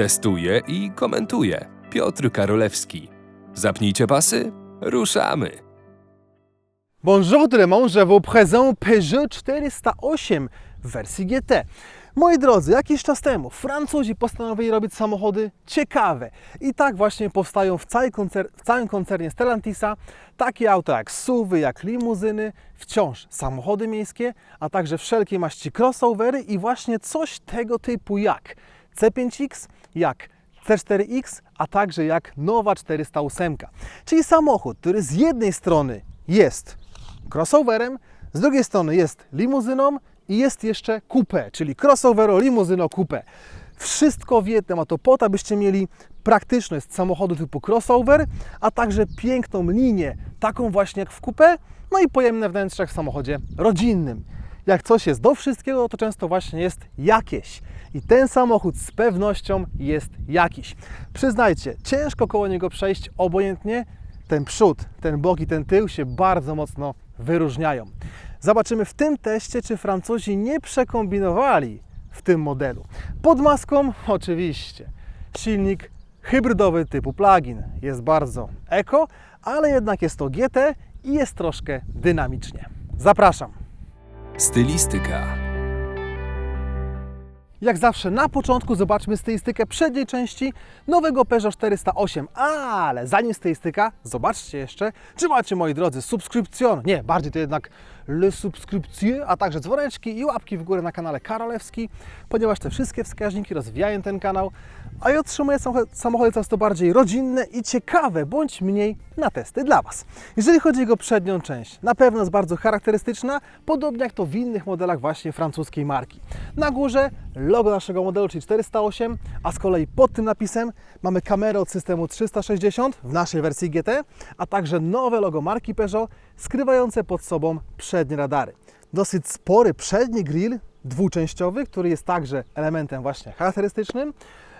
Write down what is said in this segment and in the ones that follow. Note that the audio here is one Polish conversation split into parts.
Testuje i komentuje Piotr Karolewski. Zapnijcie pasy, ruszamy! Bonjour tout le monde, je vous présente Peugeot 408 w wersji GT. Moi drodzy, jakiś czas temu Francuzi postanowili robić samochody ciekawe. I tak właśnie powstają w, koncer- w całym koncernie Stellantisa takie auta jak SUVy, jak limuzyny, wciąż samochody miejskie, a także wszelkie maści crossovery i właśnie coś tego typu jak C5X, jak C4X, a także jak nowa 408. Czyli samochód, który z jednej strony jest crossoverem, z drugiej strony jest limuzyną i jest jeszcze coupé, czyli crossovero, limuzyno, coupé. Wszystko w jednym, a to po to, abyście mieli praktyczność samochodu typu crossover, a także piękną linię, taką właśnie jak w coupé, no i pojemne wnętrze w samochodzie rodzinnym. Jak coś jest do wszystkiego, to często właśnie jest jakieś. I ten samochód z pewnością jest jakiś. Przyznajcie, ciężko koło niego przejść obojętnie, ten przód, ten bok i ten tył się bardzo mocno wyróżniają. Zobaczymy w tym teście, czy Francuzi nie przekombinowali w tym modelu. Pod maską oczywiście silnik hybrydowy typu plug-in. Jest bardzo eko, ale jednak jest to GT i jest troszkę dynamicznie. Zapraszam. Stylistyka. Jak zawsze na początku zobaczmy stylistykę przedniej części nowego Peugeot 408. Ale zanim stylistyka, zobaczcie jeszcze, czy macie moi drodzy subskrypcjon. Nie, bardziej to jednak subskrypcje, a także dzwoneczki i łapki w górę na kanale Karolewski, ponieważ te wszystkie wskaźniki rozwijają ten kanał, a ja otrzymuję samochody coraz to bardziej rodzinne i ciekawe, bądź mniej na testy dla Was. Jeżeli chodzi o jego przednią część, na pewno jest bardzo charakterystyczna, podobnie jak to w innych modelach właśnie francuskiej marki. Na górze logo naszego modelu, czyli 408, a z kolei pod tym napisem mamy kamerę od systemu 360 w naszej wersji GT, a także nowe logo marki Peugeot, skrywające pod sobą przednie radary. Dosyć spory przedni grill dwuczęściowy, który jest także elementem właśnie charakterystycznym.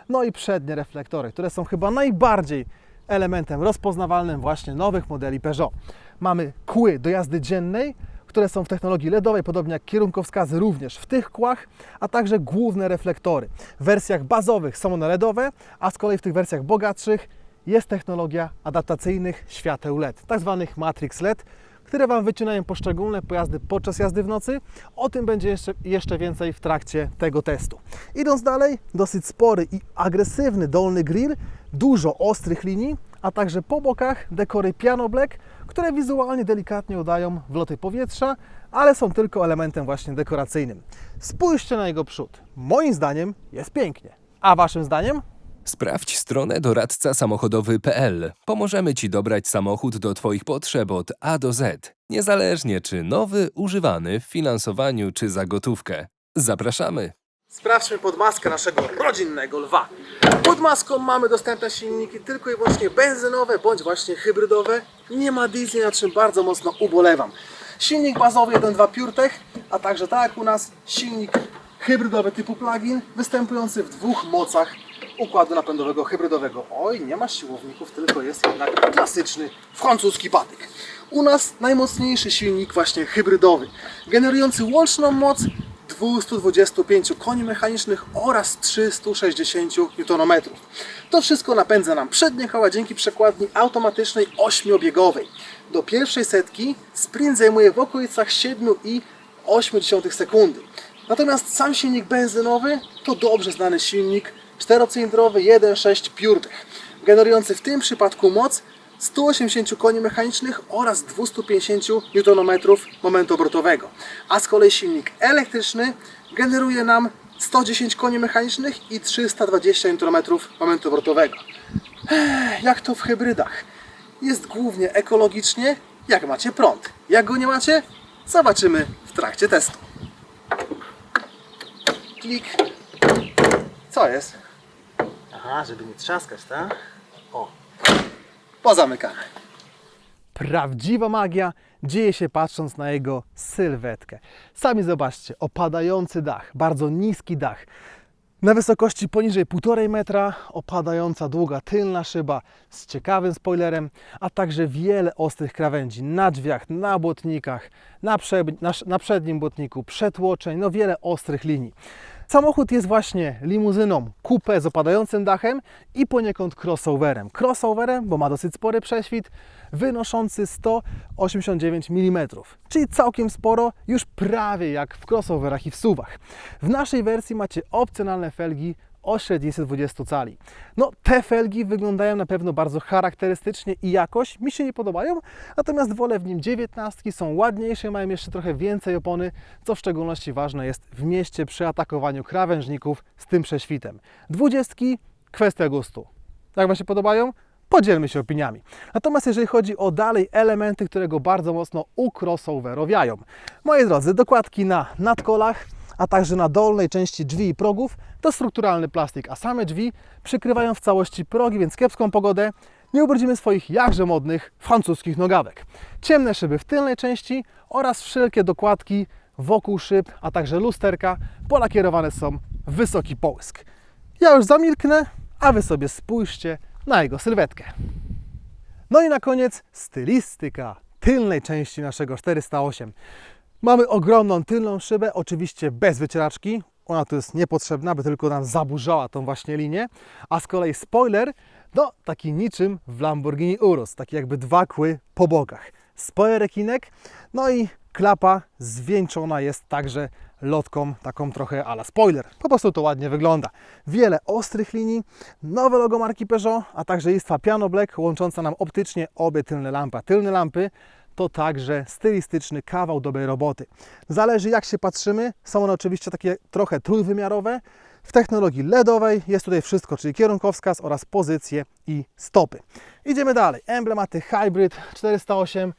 No i przednie reflektory, które są chyba najbardziej elementem rozpoznawalnym właśnie nowych modeli Peugeot. Mamy kły do jazdy dziennej, które są w technologii LEDowej, podobnie jak kierunkowskazy również w tych kłach, a także główne reflektory. W wersjach bazowych są one LEDowe, a z kolei w tych wersjach bogatszych jest technologia adaptacyjnych świateł LED, tak zwanych Matrix LED, które Wam wycinają poszczególne pojazdy podczas jazdy w nocy. O tym będzie jeszcze, jeszcze więcej w trakcie tego testu. Idąc dalej, dosyć spory i agresywny dolny grill, dużo ostrych linii, a także po bokach dekory piano black, które wizualnie delikatnie udają wloty powietrza, ale są tylko elementem właśnie dekoracyjnym. Spójrzcie na jego przód. Moim zdaniem jest pięknie. A Waszym zdaniem? Sprawdź stronę doradca samochodowy.pl. Pomożemy Ci dobrać samochód do Twoich potrzeb od A do Z, niezależnie czy nowy, używany w finansowaniu czy za gotówkę. Zapraszamy! Sprawdźmy podmaskę naszego rodzinnego lwa. Pod maską mamy dostępne silniki tylko i wyłącznie benzynowe bądź właśnie hybrydowe. Nie ma diesli, na czym bardzo mocno ubolewam. Silnik bazowy 1.2 PureTech, a także tak jak u nas silnik hybrydowy typu plug-in, występujący w dwóch mocach układu napędowego hybrydowego. Oj, nie ma siłowników, tylko jest jednak klasyczny francuski patyk. U nas najmocniejszy silnik właśnie hybrydowy, generujący łączną moc 225 koni mechanicznych oraz 360 Nm. To wszystko napędza nam przednie koła dzięki przekładni automatycznej 8-biegowej. Do pierwszej setki sprint zajmuje w okolicach 7,8 sekundy. Natomiast sam silnik benzynowy to dobrze znany silnik czterocylindrowy 1.6 PureTech, generujący w tym przypadku moc 180 koni mechanicznych oraz 250 Nm momentu obrotowego. A z kolei silnik elektryczny generuje nam 110 koni mechanicznych i 320 Nm momentu obrotowego. Jak to w hybrydach? Jest głównie ekologicznie, jak macie prąd. Jak go nie macie? Zobaczymy w trakcie testu. Klik. Co jest? Aha, żeby nie trzaskać, tak? O, pozamykane. Prawdziwa magia dzieje się patrząc na jego sylwetkę. Sami zobaczcie, opadający dach, bardzo niski dach. Na wysokości poniżej 1,5 metra opadająca długa tylna szyba z ciekawym spoilerem, a także wiele ostrych krawędzi na drzwiach, na błotnikach, na, prze, na, na przednim błotniku, przetłoczeń, no wiele ostrych linii. Samochód jest właśnie limuzyną coupé z opadającym dachem i poniekąd crossoverem. Crossoverem, bo ma dosyć spory prześwit, wynoszący 189 mm, czyli całkiem sporo, już prawie jak w crossoverach i w suwach. W naszej wersji macie opcjonalne felgi o średnicy 20 cali. No, te felgi wyglądają na pewno bardzo charakterystycznie i jakoś mi się nie podobają, natomiast wolę w nim 19, są ładniejsze, mają jeszcze trochę więcej opony, co w szczególności ważne jest w mieście przy atakowaniu krawężników z tym prześwitem. 20 kwestia gustu. Jak Wam się podobają? Podzielmy się opiniami. Natomiast jeżeli chodzi o dalej elementy, które go bardzo mocno ucrossoverowiają. Moi drodzy, dokładki na nadkolach, a także na dolnej części drzwi i progów to strukturalny plastik, a same drzwi przykrywają w całości progi, więc kiepską pogodę nie ubrudzimy swoich jakże modnych francuskich nogawek. Ciemne szyby w tylnej części oraz wszelkie dokładki wokół szyb, a także lusterka polakierowane są w wysoki połysk. Ja już zamilknę, a Wy sobie spójrzcie na jego sylwetkę. No i na koniec stylistyka tylnej części naszego 408. Mamy ogromną tylną szybę, oczywiście bez wycieraczki. Ona tu jest niepotrzebna, by tylko nam zaburzała tą właśnie linię. A z kolei spoiler, no taki niczym w Lamborghini Urus, taki jakby dwa kły po bokach. Spoiler rekinek, no i klapa zwieńczona jest także lotką taką trochę ala spoiler. Po prostu to ładnie wygląda. Wiele ostrych linii, nowe logo marki Peugeot, a także listwa Piano Black łącząca nam optycznie obie tylne lampy. Tylne lampy to także stylistyczny kawał dobrej roboty. Zależy jak się patrzymy, są one oczywiście takie trochę trójwymiarowe. W technologii LEDowej jest tutaj wszystko, czyli kierunkowskaz oraz pozycje i stopy. Idziemy dalej. Emblematy Hybrid 408,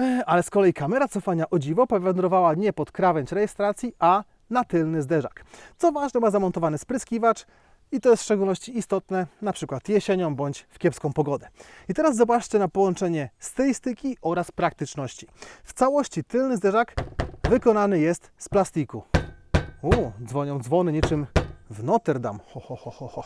e, ale z kolei kamera cofania o dziwo powędrowała nie pod krawędź rejestracji, a na tylny zderzak. Co ważne, ma zamontowany spryskiwacz, i to jest w szczególności istotne na przykład jesienią bądź w kiepską pogodę. I teraz zobaczcie na połączenie stylistyki oraz praktyczności. W całości tylny zderzak wykonany jest z plastiku. U, dzwonią dzwony niczym w Notre Dame. Ho, ho, ho, ho, ho.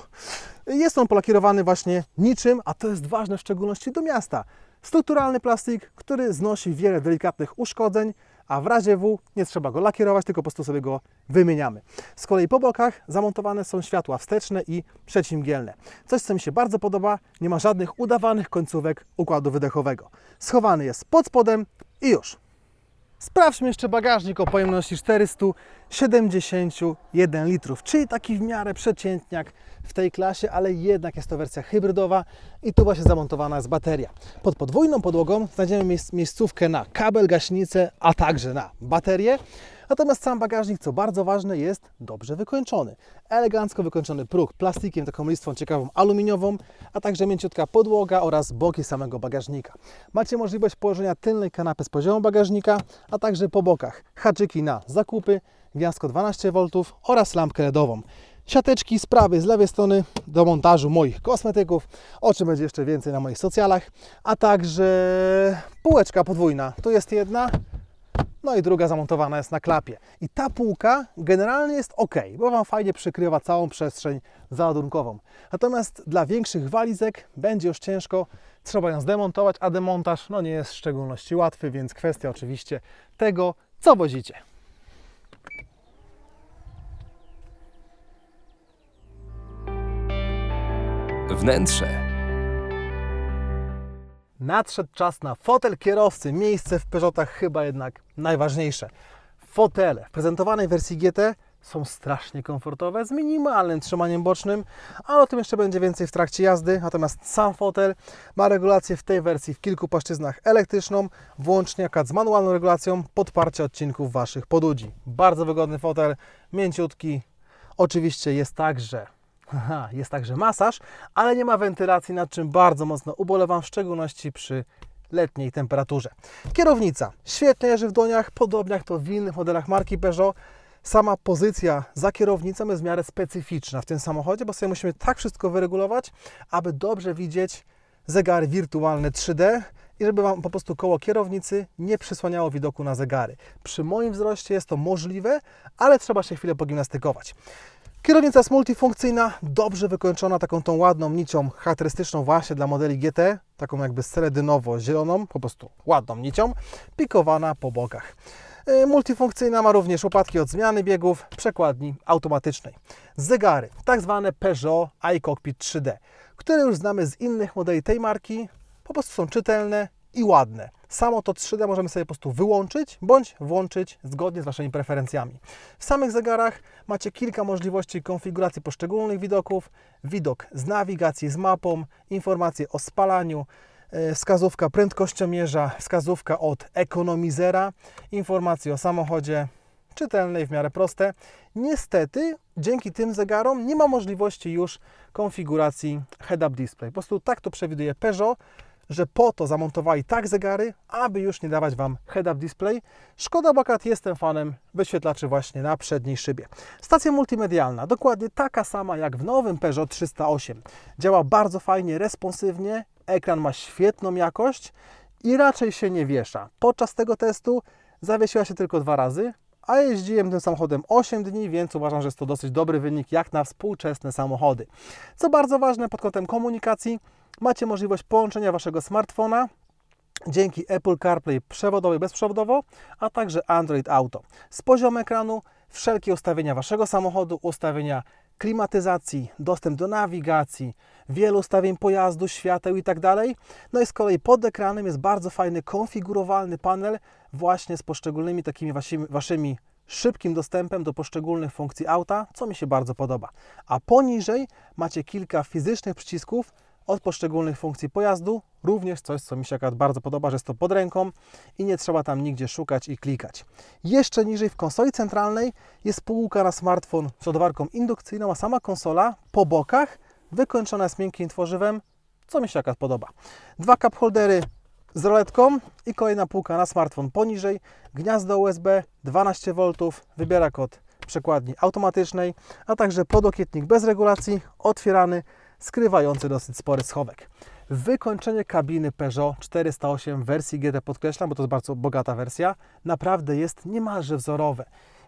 Jest on polakierowany właśnie niczym, a to jest ważne w szczególności do miasta. Strukturalny plastik, który znosi wiele delikatnych uszkodzeń, a w razie W nie trzeba go lakierować, tylko po prostu sobie go wymieniamy. Z kolei po bokach zamontowane są światła wsteczne i przecimgielne. Coś, co mi się bardzo podoba, nie ma żadnych udawanych końcówek układu wydechowego. Schowany jest pod spodem i już. Sprawdźmy jeszcze bagażnik o pojemności 471 litrów, czyli taki w miarę przeciętniak w tej klasie, ale jednak jest to wersja hybrydowa i tu właśnie zamontowana jest bateria. Pod podwójną podłogą znajdziemy miejsc- miejscówkę na kabel, gaśnicę, a także na baterię. Natomiast sam bagażnik, co bardzo ważne, jest dobrze wykończony. Elegancko wykończony próg plastikiem, taką listwą ciekawą aluminiową, a także mięciutka podłoga oraz boki samego bagażnika. Macie możliwość położenia tylnej kanapy z poziomu bagażnika, a także po bokach haczyki na zakupy, gniazdko 12V oraz lampkę LEDową. Siateczki z prawej, z lewej strony do montażu moich kosmetyków, o czym będzie jeszcze więcej na moich socjalach, a także półeczka podwójna. Tu jest jedna, no i druga zamontowana jest na klapie. I ta półka generalnie jest ok, bo Wam fajnie przykrywa całą przestrzeń załadunkową. Natomiast dla większych walizek będzie już ciężko, trzeba ją zdemontować, a demontaż no nie jest w szczególności łatwy, więc kwestia oczywiście tego, co wozicie. Wnętrze. Nadszedł czas na fotel kierowcy. Miejsce w Peugeotach chyba jednak najważniejsze. Fotele w prezentowanej wersji GT są strasznie komfortowe, z minimalnym trzymaniem bocznym, ale o tym jeszcze będzie więcej w trakcie jazdy. Natomiast sam fotel ma regulację w tej wersji w kilku płaszczyznach elektryczną, włącznie akad z manualną regulacją podparcia odcinków Waszych podudzi. Bardzo wygodny fotel, mięciutki. Oczywiście jest także Aha, jest także masaż, ale nie ma wentylacji, nad czym bardzo mocno ubolewam, w szczególności przy letniej temperaturze. Kierownica świetnie leży w dłoniach, podobnie jak to w innych modelach marki Peugeot. Sama pozycja za kierownicą jest w miarę specyficzna w tym samochodzie, bo sobie musimy tak wszystko wyregulować, aby dobrze widzieć zegary wirtualne 3D i żeby Wam po prostu koło kierownicy nie przysłaniało widoku na zegary. Przy moim wzroście jest to możliwe, ale trzeba się chwilę pogimnastykować. Kierownica jest multifunkcyjna, dobrze wykończona taką tą ładną nicią charakterystyczną właśnie dla modeli GT, taką jakby seledynowo-zieloną, po prostu ładną nicią, pikowana po bokach. E, Multifunkcyjna ma również łopatki od zmiany biegów, przekładni automatycznej. Zegary, tak zwane Peugeot iCockpit 3D, które już znamy z innych modeli tej marki, po prostu są czytelne i ładne. Samo to 3D możemy sobie po prostu wyłączyć bądź włączyć zgodnie z Waszymi preferencjami. W samych zegarach macie kilka możliwości konfiguracji poszczególnych widoków, widok z nawigacji, z mapą, informacje o spalaniu, e, wskazówka prędkościomierza, wskazówka od ekonomizera, informacje o samochodzie, czytelne i w miarę proste. Niestety, dzięki tym zegarom nie ma możliwości już konfiguracji head-up display. Po prostu tak to przewiduje Peugeot, że po to zamontowali tak zegary, aby już nie dawać Wam head-up display. Szkoda, bo akurat jestem fanem wyświetlaczy właśnie na przedniej szybie. Stacja multimedialna, dokładnie taka sama jak w nowym Peugeot 308. Działa bardzo fajnie, responsywnie, ekran ma świetną jakość i raczej się nie wiesza. Podczas tego testu zawiesiła się tylko dwa razy, a jeździłem tym samochodem 8 dni, więc uważam, że jest to dosyć dobry wynik jak na współczesne samochody. Co bardzo ważne pod kątem komunikacji, macie możliwość połączenia Waszego smartfona dzięki Apple CarPlay przewodowo i bezprzewodowo, a także Android Auto. Z poziomu ekranu wszelkie ustawienia Waszego samochodu, ustawienia klimatyzacji, dostęp do nawigacji, wielu ustawień pojazdu, świateł i tak. No i z kolei pod ekranem jest bardzo fajny, konfigurowalny panel właśnie z poszczególnymi takimi waszymi szybkim dostępem do poszczególnych funkcji auta, co mi się bardzo podoba. A poniżej macie kilka fizycznych przycisków od poszczególnych funkcji pojazdu, również coś, co mi się akurat bardzo podoba, że jest to pod ręką i nie trzeba tam nigdzie szukać i klikać. Jeszcze niżej w konsoli centralnej jest półka na smartfon z ładowarką indukcyjną, a sama konsola po bokach wykończona jest miękkim tworzywem, co mi się akurat podoba. Dwa cup holdery z roletką i kolejna półka na smartfon poniżej, gniazdo USB 12V, wybierak od przekładni automatycznej, a także podokietnik bez regulacji, otwierany, skrywający dosyć spory schowek. Wykończenie kabiny Peugeot 408 w wersji GT podkreślam, bo to jest bardzo bogata wersja, naprawdę jest niemalże wzorowe.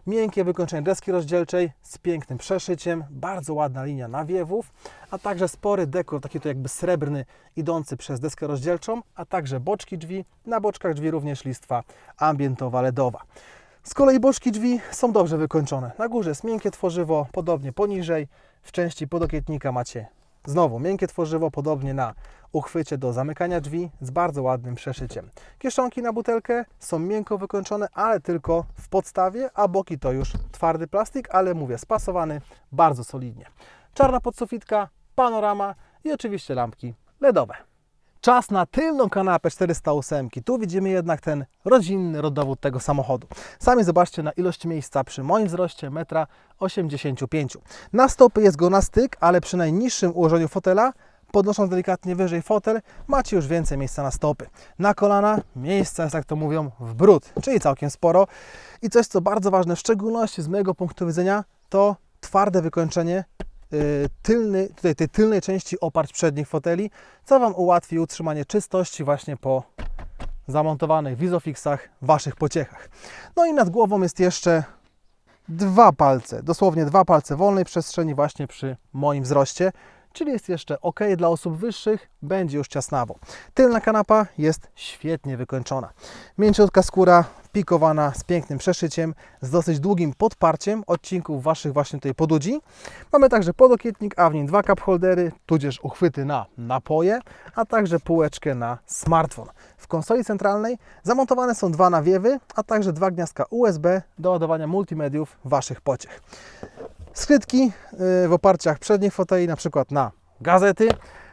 Miękkie wykończenie deski rozdzielczej z pięknym przeszyciem, bardzo ładna linia nawiewów, a także spory dekor, taki to jakby srebrny, idący przez deskę rozdzielczą, a także boczki drzwi, na boczkach drzwi również listwa ambientowa LEDowa. Z kolei boczki drzwi są dobrze wykończone. Na górze jest miękkie tworzywo, podobnie poniżej. W części podokietnika macie znowu miękkie tworzywo, podobnie na uchwycie do zamykania drzwi z bardzo ładnym przeszyciem. Kieszonki na butelkę są miękko wykończone, ale tylko w podstawie, a boki to już twardy plastik, ale mówię, spasowany bardzo solidnie. Czarna podsufitka, panorama i oczywiście lampki LEDowe. Czas na tylną kanapę 408. Tu widzimy jednak ten rodzinny rodowód tego samochodu. Sami zobaczcie na ilość miejsca przy moim wzroście 1,85 m. Na stopy jest go na styk, ale przy najniższym ułożeniu fotela, podnosząc delikatnie wyżej fotel, macie już więcej miejsca na stopy. Na kolana miejsca jest, jak to mówią, w brud, czyli całkiem sporo. I coś, co bardzo ważne, w szczególności z mojego punktu widzenia, to twarde wykończenie tylny, tutaj tej tylnej części oparć przednich foteli, co Wam ułatwi utrzymanie czystości właśnie po zamontowanych Visofixach, Waszych pociechach. No i nad głową jest jeszcze dwa palce, dosłownie dwa palce wolnej przestrzeni właśnie przy moim wzroście, czyli jest jeszcze ok dla osób wyższych, będzie już ciasnawo. Tylna kanapa jest świetnie wykończona. Mięciutka skóra, pikowana z pięknym przeszyciem, z dosyć długim podparciem odcinków Waszych właśnie tutaj podudzi. Mamy także podokietnik, a w nim dwa cup holdery, tudzież uchwyty na napoje, a także półeczkę na smartfon. W konsoli centralnej zamontowane są dwa nawiewy, a także dwa gniazdka USB do ładowania multimediów Waszych pociech. Skrytki y, w oparciach przednich foteli, na przykład na gazety.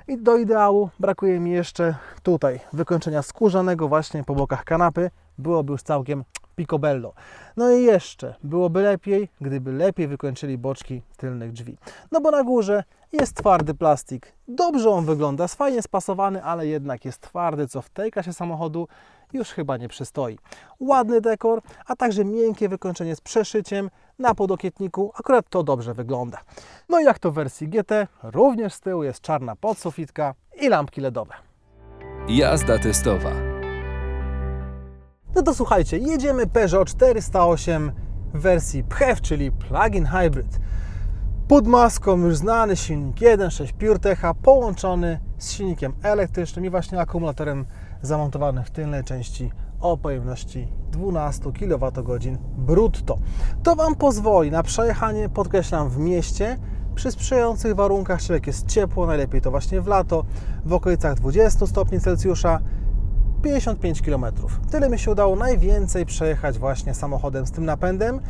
I do ideału brakuje mi jeszcze tutaj wykończenia skórzanego właśnie po bokach kanapy. Byłoby już całkiem picobello. No i jeszcze byłoby lepiej, gdyby lepiej wykończyli boczki tylnych drzwi. No bo na górze jest twardy plastik. Dobrze on wygląda, jest fajnie spasowany, ale jednak jest twardy, co w tej klasie samochodu już chyba nie przystoi. Ładny dekor, a także miękkie wykończenie z przeszyciem na podokietniku. Akurat to dobrze wygląda. No i jak to w wersji GT, również z tyłu jest czarna podsufitka i lampki LEDowe. Jazda testowa. No to słuchajcie, jedziemy Peugeot 408 w wersji PHEV, czyli plug-in hybrid. Pod maską już znany silnik 1.6 PureTecha połączony z silnikiem elektrycznym i właśnie akumulatorem zamontowanym w tylnej części o pojemności 12 kWh brutto. To Wam pozwoli na przejechanie, podkreślam, w mieście przy sprzyjających warunkach, czyli jak jest ciepło, najlepiej to właśnie w lato, w okolicach 20 stopni Celsjusza, 55 km. Tyle mi się udało najwięcej przejechać właśnie samochodem z tym napędem.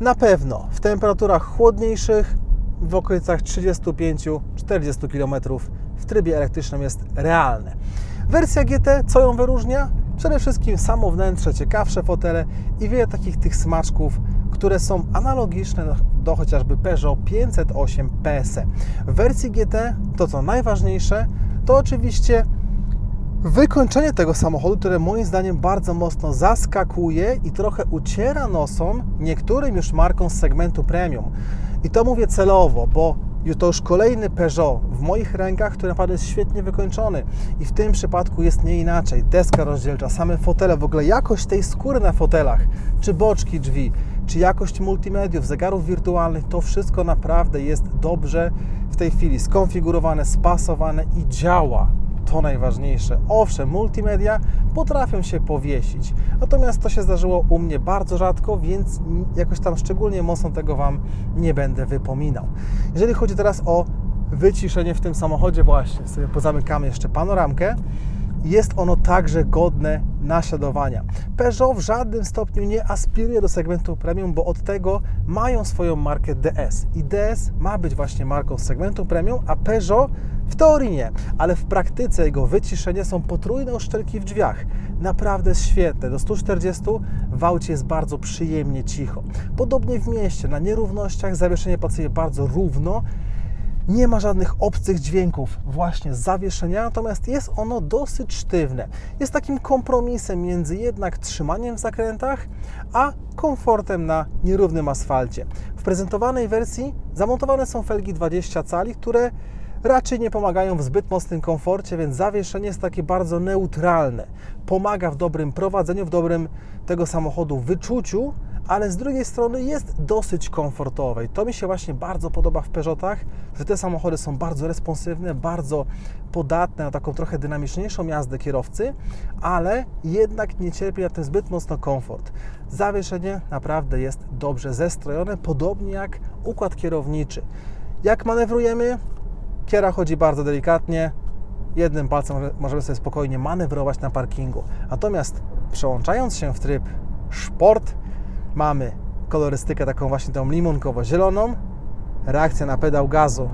Na pewno w temperaturach chłodniejszych, w okolicach 35-40 km w trybie elektrycznym jest realne. Wersja GT, co ją wyróżnia? Przede wszystkim samo wnętrze, ciekawsze fotele i wiele takich tych smaczków, które są analogiczne do, chociażby Peugeot 508 PSE. W wersji GT to co najważniejsze, to oczywiście wykończenie tego samochodu, które moim zdaniem bardzo mocno zaskakuje i trochę uciera nosom niektórym już markom z segmentu premium. I to mówię celowo, bo to już kolejny Peugeot w moich rękach, który naprawdę jest świetnie wykończony. I w tym przypadku jest nie inaczej. Deska rozdzielcza, same fotele, w ogóle jakość tej skóry na fotelach, czy boczki drzwi, czy jakość multimediów, zegarów wirtualnych, to wszystko naprawdę jest dobrze w tej chwili skonfigurowane, spasowane i działa to najważniejsze. Owszem, multimedia potrafią się powiesić, natomiast to się zdarzyło u mnie bardzo rzadko, więc jakoś tam szczególnie mocno tego Wam nie będę wypominał. Jeżeli chodzi teraz o wyciszenie w tym samochodzie, właśnie sobie pozamykamy jeszcze panoramkę, jest ono także godne naśladowania. Peugeot w żadnym stopniu nie aspiruje do segmentu premium, bo od tego mają swoją markę DS. I DS ma być właśnie marką segmentu premium, a Peugeot w teorii nie, ale w praktyce jego wyciszenie są potrójne uszczelki w drzwiach. Naprawdę świetne. Do 140 w aucie jest bardzo przyjemnie cicho. Podobnie w mieście, na nierównościach zawieszenie pracuje bardzo równo, nie ma żadnych obcych dźwięków właśnie z zawieszenia, natomiast jest ono dosyć sztywne. Jest takim kompromisem między jednak trzymaniem w zakrętach, a komfortem na nierównym asfalcie. W prezentowanej wersji zamontowane są felgi 20 cali, które raczej nie pomagają w zbyt mocnym komforcie, więc zawieszenie jest takie bardzo neutralne. Pomaga w dobrym prowadzeniu, w dobrym tego samochodu wyczuciu, ale z drugiej strony jest dosyć komfortowe. I to mi się właśnie bardzo podoba w Peugeotach, że te samochody są bardzo responsywne, bardzo podatne na taką trochę dynamiczniejszą jazdę kierowcy, ale jednak nie cierpi na tym zbyt mocno komfort. Zawieszenie naprawdę jest dobrze zestrojone, podobnie jak układ kierowniczy. Jak manewrujemy, Kiera chodzi bardzo delikatnie, jednym palcem możemy sobie spokojnie manewrować na parkingu. Natomiast przełączając się w tryb sport, mamy kolorystykę taką właśnie tą limonkowo-zieloną, reakcja na pedał gazu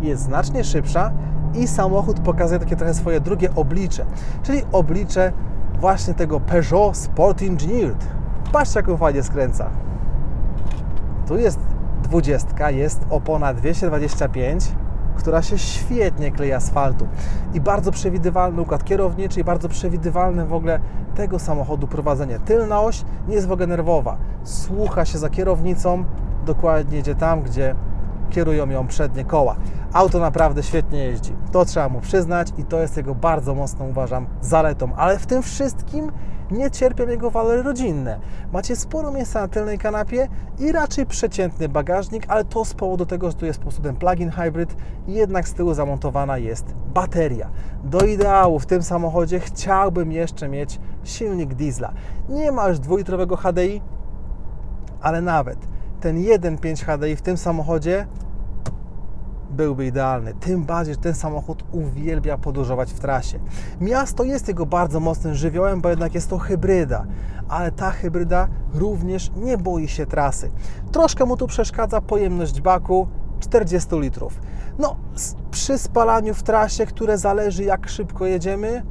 jest znacznie szybsza i samochód pokazuje takie trochę swoje drugie oblicze, czyli oblicze właśnie tego Peugeot Sport Engineered. Patrzcie, jak fajnie skręca. Tu jest 20, jest opona 225, która się świetnie klei asfaltu i bardzo przewidywalny układ kierowniczy i bardzo przewidywalne w ogóle tego samochodu prowadzenie. Tylna oś nie jest w ogóle nerwowa, słucha się za kierownicą, dokładnie jedzie tam, gdzie kierują ją przednie koła. Auto naprawdę świetnie jeździ. To trzeba mu przyznać i to jest jego bardzo mocno uważam zaletą, ale w tym wszystkim nie cierpią jego walory rodzinne. Macie sporo miejsca na tylnej kanapie i raczej przeciętny bagażnik, ale to z powodu tego, że tu jest po prostu ten plug-in hybrid i jednak z tyłu zamontowana jest bateria. Do ideału w tym samochodzie chciałbym jeszcze mieć silnik diesla. Nie ma już dwulitrowego HDI, ale nawet ten 1.5 HDI w tym samochodzie byłby idealny. Tym bardziej, że ten samochód uwielbia podróżować w trasie. Miasto jest jego bardzo mocnym żywiołem, bo jednak jest to hybryda, ale ta hybryda również nie boi się trasy. Troszkę mu tu przeszkadza pojemność baku 40 litrów. No, przy spalaniu w trasie, które zależy jak szybko jedziemy,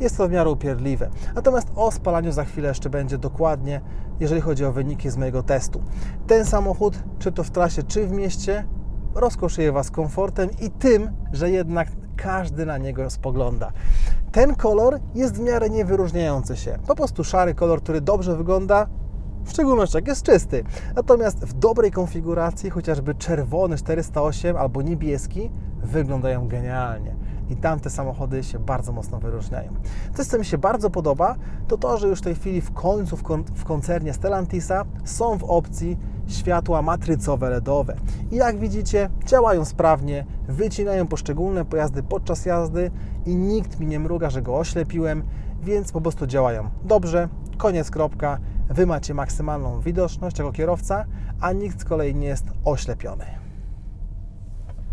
jest to w miarę upierdliwe. Natomiast o spalaniu za chwilę jeszcze będzie dokładnie, jeżeli chodzi o wyniki z mojego testu. Ten samochód, czy to w trasie, czy w mieście, rozkoszuje Was komfortem i tym, że jednak każdy na niego spogląda. Ten kolor jest w miarę niewyróżniający się. Po prostu szary kolor, który dobrze wygląda, w szczególności jak jest czysty. Natomiast w dobrej konfiguracji, chociażby czerwony 408 albo niebieski, wyglądają genialnie. I tamte samochody się bardzo mocno wyróżniają. Coś, co mi się bardzo podoba, to to, że już w tej chwili w końcu w, w koncernie Stellantisa są w opcji światła matrycowe LEDowe. I jak widzicie, działają sprawnie, wycinają poszczególne pojazdy podczas jazdy i nikt mi nie mruga, że go oślepiłem, więc po prostu działają dobrze. Koniec, kropka. Wy macie maksymalną widoczność jako kierowca, a nikt z kolei nie jest oślepiony.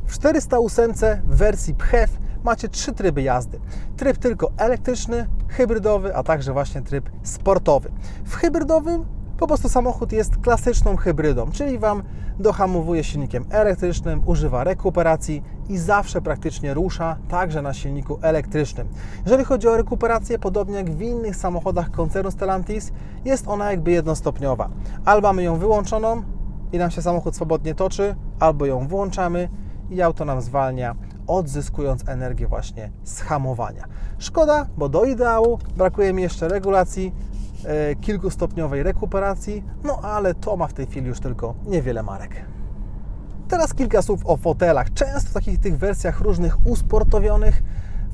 W 408 w wersji PHEV macie trzy tryby jazdy. Tryb tylko elektryczny, hybrydowy, a także właśnie tryb sportowy. W hybrydowym po prostu samochód jest klasyczną hybrydą, czyli Wam dohamowuje silnikiem elektrycznym, używa rekuperacji i zawsze praktycznie rusza także na silniku elektrycznym. Jeżeli chodzi o rekuperację, podobnie jak w innych samochodach koncernu Stellantis, jest ona jakby jednostopniowa. Albo mamy ją wyłączoną i nam się samochód swobodnie toczy, albo ją włączamy i auto nam zwalnia, odzyskując energię właśnie z hamowania. Szkoda, bo do ideału brakuje mi jeszcze regulacji, kilkustopniowej rekuperacji, no ale to ma w tej chwili już tylko niewiele marek. Teraz kilka słów o fotelach. Często w takich tych wersjach różnych usportowionych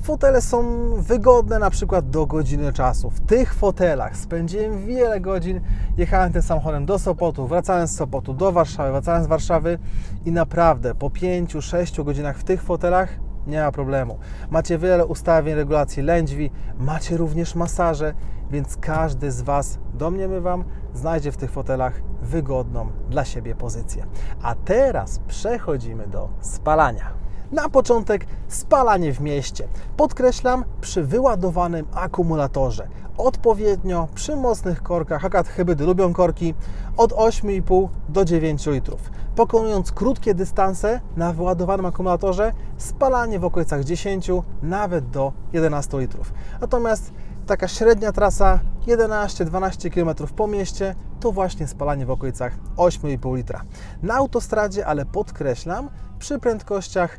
fotele są wygodne na przykład do godziny czasu. W tych fotelach spędziłem wiele godzin, jechałem tym samochodem do Sopotu, wracałem z Sopotu do Warszawy, wracałem z Warszawy i naprawdę po 5-6 godzinach w tych fotelach nie ma problemu. Macie wiele ustawień, regulacji lędźwi, macie również masaże, więc każdy z Was, domniemywam, znajdzie w tych fotelach wygodną dla siebie pozycję. A teraz przechodzimy do spalania. Na początek spalanie w mieście. Podkreślam przy wyładowanym akumulatorze. Odpowiednio przy mocnych korkach, akurat hybrydy lubią korki, od 8,5 do 9 litrów. Pokonując krótkie dystanse na wyładowanym akumulatorze, spalanie w okolicach 10, nawet do 11 litrów. Natomiast taka średnia trasa 11-12 km po mieście to właśnie spalanie w okolicach 8,5 litra. Na autostradzie, ale podkreślam, przy prędkościach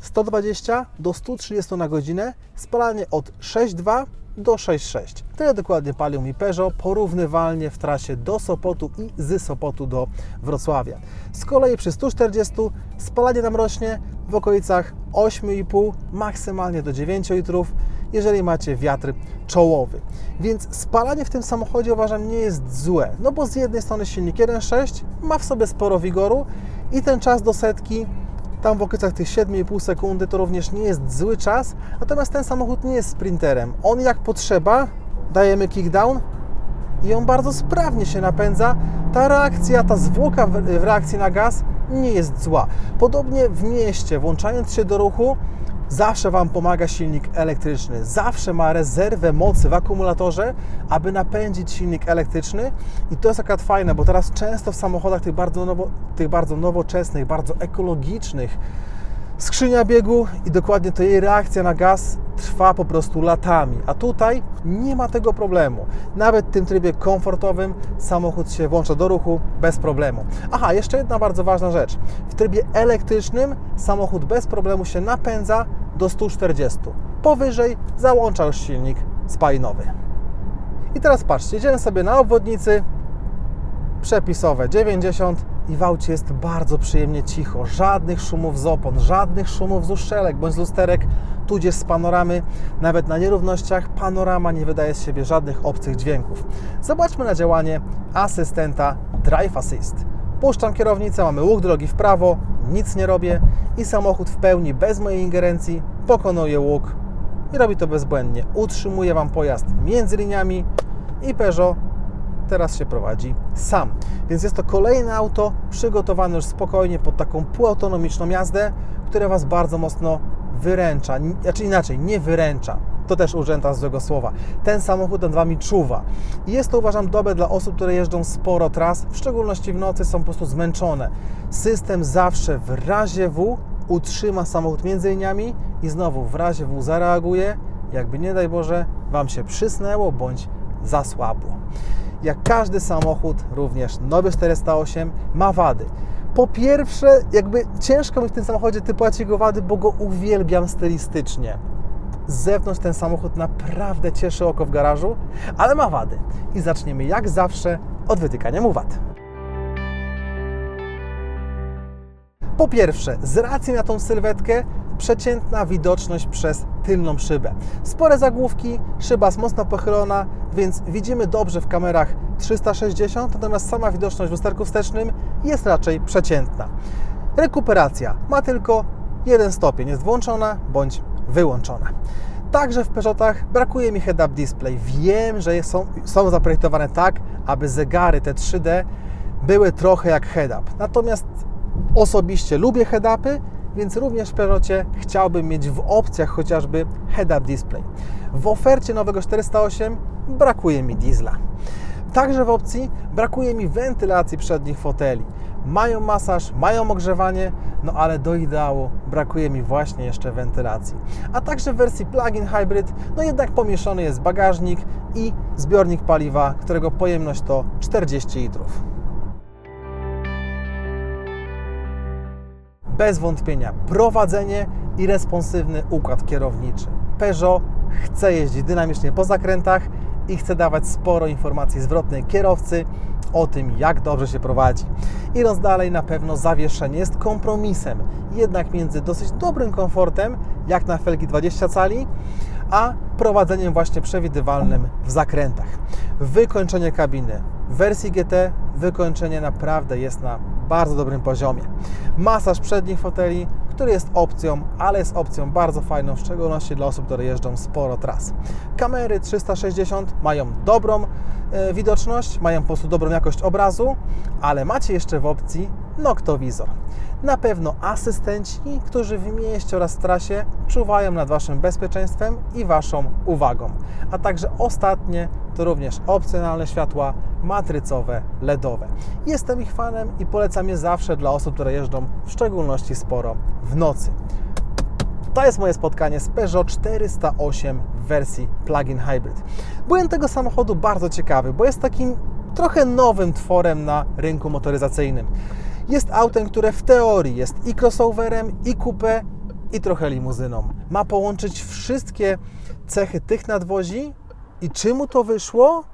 120 do 130 na godzinę, spalanie od 6,2 do 6,6. Tyle dokładnie palił mi Peugeot, porównywalnie w trasie do Sopotu i z Sopotu do Wrocławia. Z kolei przy 140 spalanie nam rośnie w okolicach 8,5, maksymalnie do 9 litrów, jeżeli macie wiatr czołowy. Więc spalanie w tym samochodzie uważam nie jest złe, no bo z jednej strony silnik 1.6 ma w sobie sporo wigoru i ten czas do setki tam w okolicach tych 7,5 sekundy to również nie jest zły czas, natomiast ten samochód nie jest sprinterem. On jak potrzeba, dajemy kickdown i on bardzo sprawnie się napędza. Ta reakcja, ta zwłoka w reakcji na gaz nie jest zła. Podobnie w mieście, włączając się do ruchu, zawsze Wam pomaga silnik elektryczny. Zawsze ma rezerwę mocy w akumulatorze, aby napędzić silnik elektryczny. I to jest akurat fajne, bo teraz często w samochodach tych bardzo, nowo, tych bardzo nowoczesnych, bardzo ekologicznych, skrzynia biegu i dokładnie to jej reakcja na gaz trwa po prostu latami. A tutaj nie ma tego problemu. Nawet w tym trybie komfortowym samochód się włącza do ruchu bez problemu. Aha, jeszcze jedna bardzo ważna rzecz. W trybie elektrycznym samochód bez problemu się napędza do 140. Powyżej załącza już silnik spalinowy. I teraz patrzcie, jedziemy sobie na obwodnicy, przepisowe 90 i w aucie jest bardzo przyjemnie cicho. Żadnych szumów z opon, żadnych szumów z uszczelek bądź z lusterek, tudzież z panoramy. Nawet na nierównościach panorama nie wydaje z siebie żadnych obcych dźwięków. Zobaczmy na działanie asystenta Drive Assist. Puszczam kierownicę, mamy łuk drogi w prawo, nic nie robię i samochód w pełni bez mojej ingerencji pokonuje łuk i robi to bezbłędnie. Utrzymuje Wam pojazd między liniami i Peugeot teraz się prowadzi sam. Więc jest to kolejne auto przygotowane już spokojnie pod taką półautonomiczną jazdę, które Was bardzo mocno wyręcza. Znaczy inaczej, nie wyręcza. To też urzęda złego słowa. Ten samochód nad Wami czuwa. I jest to uważam dobre dla osób, które jeżdżą sporo tras, w szczególności w nocy są po prostu zmęczone. System zawsze w razie W utrzyma samochód między liniami i znowu w razie W zareaguje, jakby nie daj Boże Wam się przysnęło bądź zasłabło. Jak każdy samochód, również nowy 408 ma wady. Po pierwsze, jakby ciężko mi w tym samochodzie typować jego wady, bo go uwielbiam stylistycznie. Z zewnątrz ten samochód naprawdę cieszy oko w garażu, ale ma wady. I zaczniemy jak zawsze od wytykania mu wad. Po pierwsze, z racji na tą sylwetkę, przeciętna widoczność przez tylną szybę. Spore zagłówki, szyba jest mocno pochylona, więc widzimy dobrze w kamerach 360, natomiast sama widoczność w lusterku wstecznym jest raczej przeciętna. Rekuperacja ma tylko jeden stopień, jest włączona bądź wyłączona. Także w Peugeotach brakuje mi head-up display. Wiem, że są, są zaprojektowane tak, aby zegary te 3D były trochę jak head-up. Natomiast osobiście lubię head-upy, więc również w Peugeotie chciałbym mieć w opcjach chociażby head-up display. W ofercie nowego 408 brakuje mi diesla. Także w opcji brakuje mi wentylacji przednich foteli. Mają masaż, mają ogrzewanie, no ale do ideału brakuje mi właśnie jeszcze wentylacji. A także w wersji plug-in hybrid, no jednak pomieszany jest bagażnik i zbiornik paliwa, którego pojemność to 40 litrów. Bez wątpienia prowadzenie i responsywny układ kierowniczy. Peugeot chce jeździć dynamicznie po zakrętach i chce dawać sporo informacji zwrotnej kierowcy o tym, jak dobrze się prowadzi. Idąc dalej, na pewno zawieszenie jest kompromisem, jednak między dosyć dobrym komfortem, jak na felgi 20 cali, a prowadzeniem właśnie przewidywalnym w zakrętach. Wykończenie kabiny. W wersji GT wykończenie naprawdę jest na bardzo dobrym poziomie. Masaż przednich foteli, który jest opcją, ale jest opcją bardzo fajną, w szczególności dla osób, które jeżdżą sporo tras. Kamery 360 mają dobrą e, widoczność, mają po prostu dobrą jakość obrazu, ale macie jeszcze w opcji noktowizor. Na pewno asystenci, którzy w mieście oraz trasie czuwają nad Waszym bezpieczeństwem i Waszą uwagą. A także ostatnie to również opcjonalne światła matrycowe, LEDowe. Jestem ich fanem i polecam je zawsze dla osób, które jeżdżą w szczególności sporo w nocy. To jest moje spotkanie z Peugeot 408 w wersji plug-in hybrid. Byłem tego samochodu bardzo ciekawy, bo jest takim trochę nowym tworem na rynku motoryzacyjnym. Jest autem, które w teorii jest i crossoverem, i coupé, i trochę limuzyną. Ma połączyć wszystkie cechy tych nadwozi i czy mu to wyszło?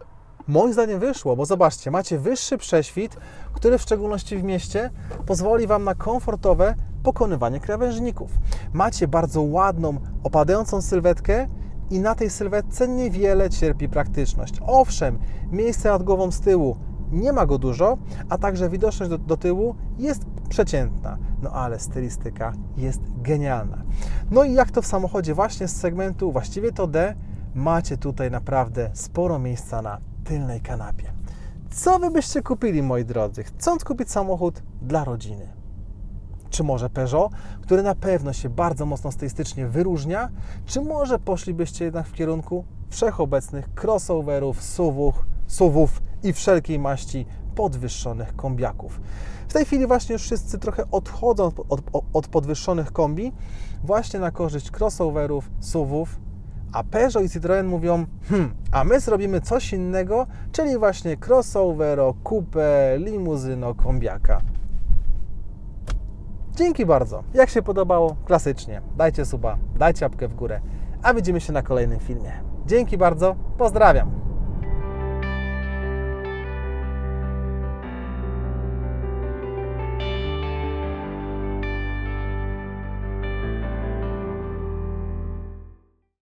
Moim zdaniem wyszło, bo zobaczcie, macie wyższy prześwit, który w szczególności w mieście pozwoli Wam na komfortowe pokonywanie krawężników. Macie bardzo ładną, opadającą sylwetkę i na tej sylwetce niewiele cierpi praktyczność. Owszem, miejsce nad głową z tyłu nie ma go dużo, a także widoczność do, do tyłu jest przeciętna. No ale stylistyka jest genialna. No i jak to w samochodzie właśnie z segmentu, właściwie to D, macie tutaj naprawdę sporo miejsca na tylnej kanapie. Co Wy byście kupili, moi drodzy, chcąc kupić samochód dla rodziny? Czy może Peugeot, który na pewno się bardzo mocno stylistycznie wyróżnia? Czy może poszlibyście jednak w kierunku wszechobecnych crossoverów, SUVów, SUVów i wszelkiej maści podwyższonych kombiaków? W tej chwili właśnie już wszyscy trochę odchodzą od, od, od podwyższonych kombi właśnie na korzyść crossoverów, SUVów, a Peugeot i Citroën mówią, hmm, a my zrobimy coś innego, czyli właśnie crossovero, coupe, limuzyno, kombiaka. Dzięki bardzo. Jak się podobało? Klasycznie. Dajcie suba, dajcie apkę w górę, a widzimy się na kolejnym filmie. Dzięki bardzo, pozdrawiam.